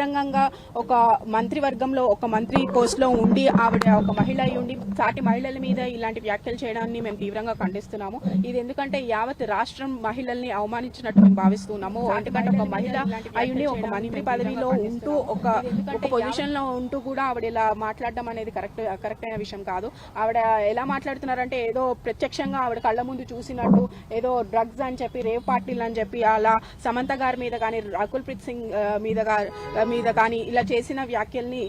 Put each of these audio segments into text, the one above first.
బహిరంగంగా ఒక మంత్రివర్గంలో ఒక మంత్రి పోస్ట్లో ఉండి ఆవిడ ఒక మహిళ అయి ఉండి సాటి మహిళల మీద ఇలాంటి వ్యాఖ్యలు చేయడాన్ని మేము తీవ్రంగా ఖండిస్తున్నాము. ఇది ఎందుకంటే యావత్ రాష్ట్రం మహిళల్ని అవమానించినట్టు మేము భావిస్తున్నాము. ఎందుకంటే ఒక మహిళ అయి ఉండి ఒక మంత్రి పదవిలో ఉంటూ ఒక ఒక పొజిషన్లో ఉంటూ కూడా ఆవిడ ఇలా మాట్లాడడం అనేది కరెక్ట్ కరెక్ట్ అయిన విషయం కాదు. ఆవిడ ఎలా మాట్లాడుతున్నారంటే ఏదో ప్రత్యక్షంగా ఆవిడ కళ్ళ ముందు చూసినట్టు ఏదో డ్రగ్స్ అని చెప్పి రేవ్ పార్టీలు అని చెప్పి అలా సమంత గారి మీద కానీ రకుల్ ప్రీత్ సింగ్ మీద మీద కానీ ఇలా చేసిన వ్యాఖ్యల్ని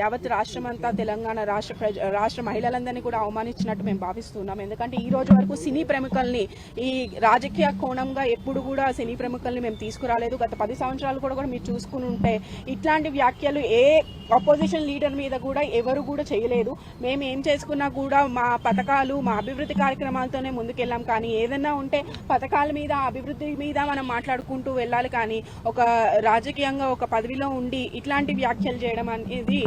యావత్ రాష్ట్రం అంతా తెలంగాణ రాష్ట్ర ప్రజ రాష్ట్ర మహిళలందరినీ కూడా అవమానించినట్టు మేము భావిస్తున్నాం. ఎందుకంటే ఈ రోజు వరకు సినీ ప్రముఖుల్ని ఈ రాజకీయ కోణంగా ఎప్పుడు కూడా సినీ ప్రముఖుల్ని మేము తీసుకురాలేదు. గత పది సంవత్సరాలు కూడా కూడా మీరు చూసుకుని ఉంటే ఇట్లాంటి వ్యాఖ్యలు ఏ అపోజిషన్ లీడర్ మీద కూడా ఎవరు కూడా చేయలేదు. మేము ఏం చేసుకున్నా కూడా మా పథకాలు మా అభివృద్ధి కార్యక్రమాలతోనే ముందుకెళ్ళాం. కానీ ఏదైనా ఉంటే పథకాల మీద అభివృద్ధి మీద మనం మాట్లాడుకుంటూ వెళ్ళాలి. కానీ ఒక రాజకీయంగా ఒక పదవిలో ఉండి ఇట్లాంటి వ్యాఖ్యలు చేయడం అనేది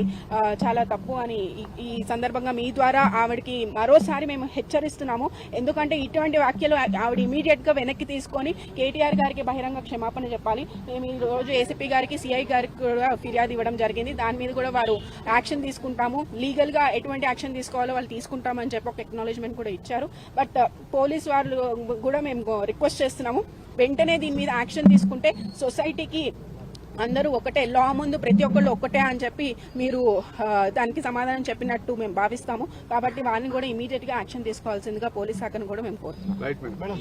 చాలా తప్పు అని ఈ- సందర్భంగా మీ ద్వారా ఆవిడకి మరోసారి మేము హెచ్చరిస్తున్నాము. ఎందుకంటే ఇటువంటి వ్యాఖ్యలు ఆవిడ ఇమీడియట్గా వెనక్కి తీసుకొని కేటీఆర్ గారికి బహిరంగ క్షమాపణ చెప్పాలి. మేము ఈ రోజు ఏసీపీ గారికి సిఐ గారికి కూడా ఫిర్యాదు ఇవ్వడం జరిగింది. దాని మీద కూడా వారు యాక్షన్ తీసుకుంటాము. లీగల్గా ఎటువంటి యాక్షన్ తీసుకోవాలో వాళ్ళు తీసుకుంటామని చెప్పి ఒక ఎక్నాలజ్మెంట్ కూడా ఇచ్చారు. బట్ పోలీస్ వాళ్ళు కూడా మేము రిక్వెస్ట్ చేస్తున్నాము. వెంటనే దీని మీద యాక్షన్ తీసుకుంటే సొసైటీకి అందరూ ఒకటే లా ముందు ప్రతి ఒక్కళ్ళు ఒక్కటే అని చెప్పి మీరు దానికి సమాధానం చెప్పినట్టు మేము భావిస్తాము. కాబట్టి వాళ్ళని కూడా ఇమీడియట్గా యాక్షన్ తీసుకోవాల్సిందిగా పోలీస్ శాఖను కూడా మేము కోరుతున్నాం. రైట్ మేడం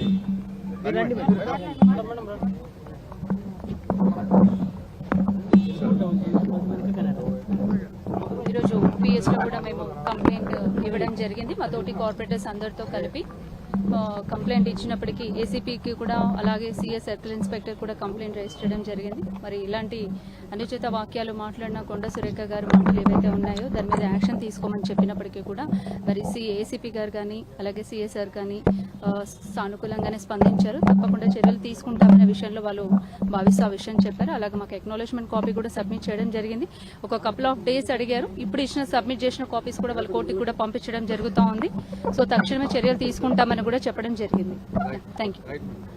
ఈరోజు పిఎస్లో కూడా మేము కంప్లైంట్ ఇవ్వడం జరిగింది. మా తోటి కార్పొరేటర్స్ అందరితో కలిపి కంప్లైంట్ ఇచ్చినప్పటికీ ఏసీపీకి కూడా అలాగే సిఎస్ సర్కిల్ ఇన్స్పెక్టర్ కూడా కంప్లైంట్ రైజ్ చేయడం జరిగింది. మరి ఇలాంటి అనుచిత వాక్యాలు మాట్లాడిన కొండ సురేఖ గారు మాటలు ఏవైతే ఉన్నాయో దాని మీద యాక్షన్ తీసుకోమని చెప్పినప్పటికీ కూడా మరి సి ఏసీపీ గారు కానీ అలాగే సిఎస్ఆర్ కానీ సానుకూలంగానే స్పందించారు. తప్పకుండా చర్యలు తీసుకుంటామనే విషయంలో వాళ్ళు భావిస్తూ ఆ విషయం చెప్పారు. అలాగే మాకు ఎక్నాలజ్మెంట్ కాపీ కూడా సబ్మిట్ చేయడం జరిగింది. ఒక కపుల్ ఆఫ్ డేస్ అడిగారు. ఇప్పుడు ఇచ్చిన సబ్మిట్ చేసిన కాపీస్ కూడా వాళ్ళ కోర్టుకి కూడా పంపించడం జరుగుతూ ఉంది. సో తక్షణమే చర్యలు తీసుకుంటామని కూడా చెప్పడం జరిగింది. Thank you